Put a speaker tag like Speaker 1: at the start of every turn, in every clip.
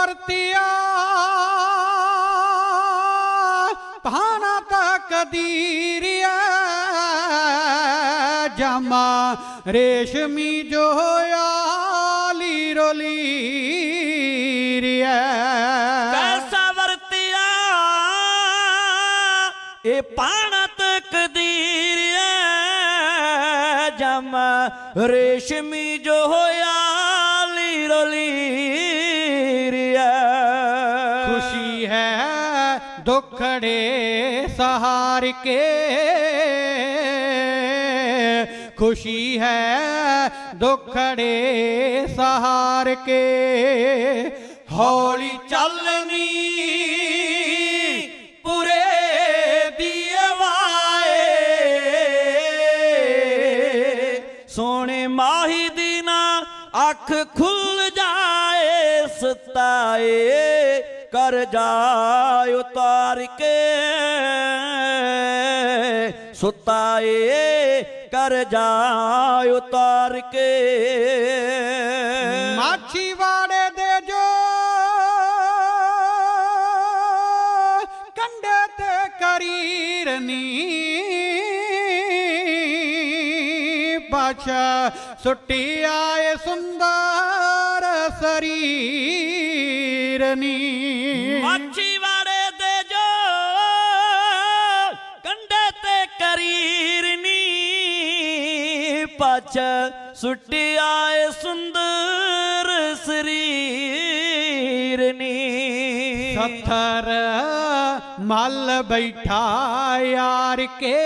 Speaker 1: ਵਰਤਿਆ। ਭਾਣਾ ਤਕਦੀਰਿਆ ਜਮਾ ਰੇਸ਼ਮੀ ਜੋ ਹੋਇਆ ਲੀਰੋ ਲੀਰਿਆ
Speaker 2: ਕੈਸਾ ਵਰਤਿਆ? ਇਹ ਪਾਣਤ ਕਦੀਰਿਆ ਜਮਾ ਰੇਸ਼ਮੀ ਜੋ ਹੋਇਆ ਲੀਰੋ ਲੀਰਿਆ
Speaker 1: ਖੁਸ਼ੀ ਹੈ, ਦੁਖੜੇ ਸਹਾਰ ਕੇ ਖੁਸ਼ੀ ਹੈ, ਦੁਖੜੇ ਸਹਾਰ ਕੇ ਹੌਲੀ ਚੱਲਨੀ ਪੁਰੇ
Speaker 2: ਦੀਵਾਏ ਸੋਹਣੇ ਮਾਹੀ ਦੀ ਨਾ ਅੱਖ ਖੁੱਲ ਜਾਏ, ਸਤਾਏ। ਕਰ ਜਾਏ ਉਤਾਰ ਕੇ। ਸੁਤਾਏ ਕਰ ਜਾਏ ਉਤਾਰ ਕੇ।
Speaker 1: ਮਾਛੀ ਵਾੜੇ ਦੇ ਜੋ ਕੰਡੇ ਤੇ ਕਰੀਰਨੀ ਪਾਛਾ ਸੁੱਟੀ ਆਏ ਸੁੰਦਰ ਸਰੀ ਸਰੀਰਨੀ
Speaker 2: ਮਾਛੀ ਵਾੜੇ ਦੇ ਜੋ ਕੰਡੇ ਤੇ ਕਰੀਰਨੀ ਪਛ ਸੁੱਟੀ ਆਏ ਸੁੰਦਰ ਸਰੀਰਨੀ
Speaker 1: ਸੱਥਰ ਮਲ ਬੈਠਾ ਯਾਰ ਕੇ।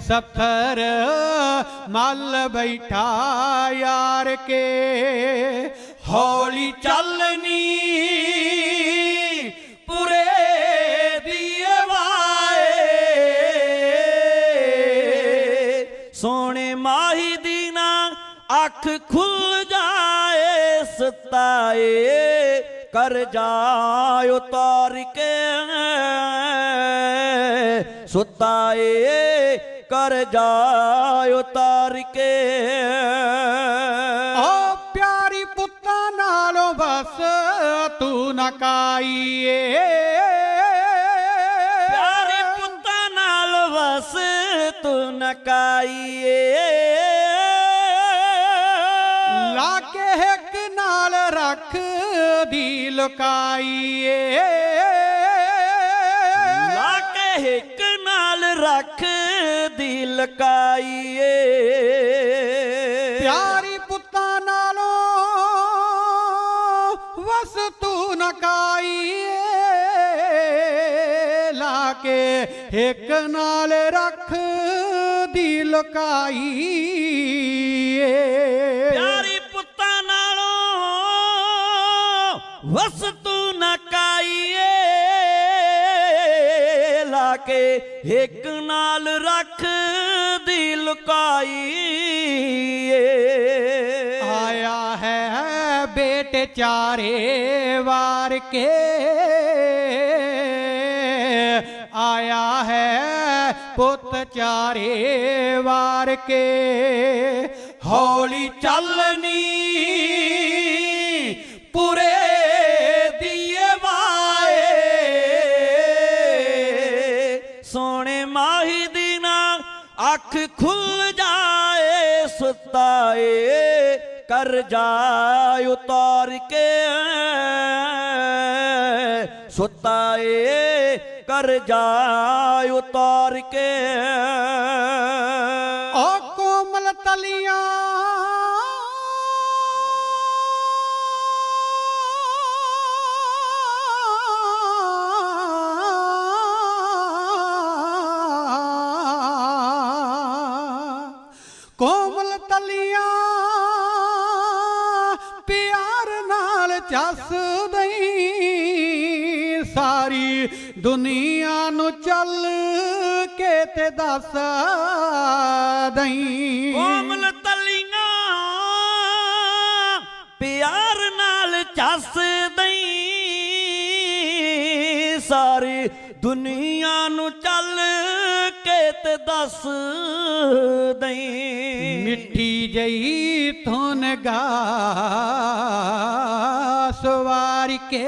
Speaker 1: ਸੱਥਰ ਮਲ ਬੈਠਾ ਯਾਰ ਕੇ। ਹੌਲੀ ਚੱਲਨੀ ਪੁਰੇ
Speaker 2: ਦੀਵਾਏ ਸੋਹਣੇ ਮਾਹੀ ਦੀ ਨਾ ਅੱਖ ਖੁੱਲ ਜਾਏ, ਸਤਾਏ, ਕਰ ਜਾਏ ਉਤਾਰ ਕੇ ਸੁਤਾਏ, ਕਰ ਜਾਏ ਉਤਾਰ ਕੇ
Speaker 1: ਨਾ ਕਾਈਏ।
Speaker 2: ਪਿਆਰੇ ਪੁੱਤਾਂ ਨਾਲ ਵਸ ਤੂੰ ਨਕਾਈਏ
Speaker 1: ਲਾ ਕੇ ਇੱਕ ਨਾਲ ਰੱਖ ਦੀ ਲੁਕਾਈਏ।
Speaker 2: ਲਾ ਕੇ ਇੱਕ ਨਾਲ ਰੱਖ ਦੀ ਲਕਾਈਏ।
Speaker 1: ਵਸ ਤੂੰ ਨਾ ਲਾ ਕੇ ਇੱਕ ਨਾਲ ਰੱਖ ਦੀ ਲੁਕਾਈਏ।
Speaker 2: ਪਿਆਰੀ ਪੁੱਤਾਂ ਨਾਲੋਂ ਵਸ ਤੂੰ ਨਕਾਈਏ ਲਾ ਕੇ ਇੱਕ ਨਾਲ ਰੱਖ ਦੀ ਲੁਕਾਈਏ।
Speaker 1: ਚਾਰੇ ਵਾਰ ਕੇ ਆਇਆ ਹੈ ਪੁੱਤ ਚਾਰੇ ਵਾਰ ਕੇ ਹੌਲੀ ਚੱਲਨੀ ਪੁਰੇ ਦੀਵਾਏ
Speaker 2: ਸੋਹਣੇ ਮਾਹੀ ਦੀ ਨਾ ਅੱਖ ਖੁੱਲ ਜਾਏ, ਸੁਤਾਏ। ਕਰ ਜਾਏ ਉਤਾਰ ਕੇ। ਸੁਤਾਏ ਕਰ ਜਾਏ ਉਤਾਰ ਕੇ।
Speaker 1: ਓ ਕੋਮਲ ਤਲੀਆਂ ਚੱਸ ਦਈ ਸਾਰੀ ਦੁਨੀਆ ਨੂੰ ਚੱਲ ਕੇ ਤੇ ਦੱਸ ਦਈ।
Speaker 2: ਕੋਮਲ ਤਲੀਆਂ ਪਿਆਰ ਨਾਲ ਚੱਸ ਦਈ ਸਾਰੀ ਦੁਨੀਆ ਨੂੰ ਚੱਲ ਕੇ
Speaker 1: ਤੇ ਦੱਸ ਦਈ।
Speaker 2: ਮਿੱਠੀ ਜਈ ਧੁਨ ਗਾ ਸਵਾਰ ਕੇ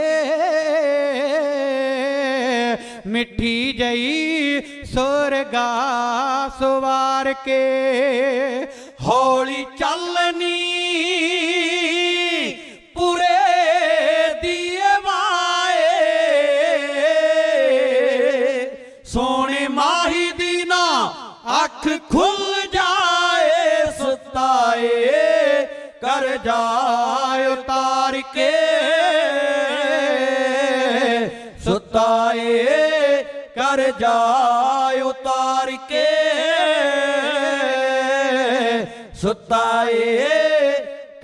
Speaker 2: ਮਿੱਠੀ ਜਈ ਸੁਰਗਾ ਸਵਾਰ ਕੇ ਹੌਲੀ ਚੱਲਨੀ ਪੂਰੇ ਦੀਏ ਵਾਏ ਸੋਹਣੇ ਮਾਹੀ ਦੀ ਨਾ ਅੱਖ ਖੁੱਲ ਜਾਏ, ਸੁਤਾਏ, ਕਰ ਜਾਏ ਉਤਾਰ ਕੇ। ਸੁਤਾਏ ਕਰ ਜਾਏ ਉਤਾਰ ਕੇ ਸੁਤਾਏ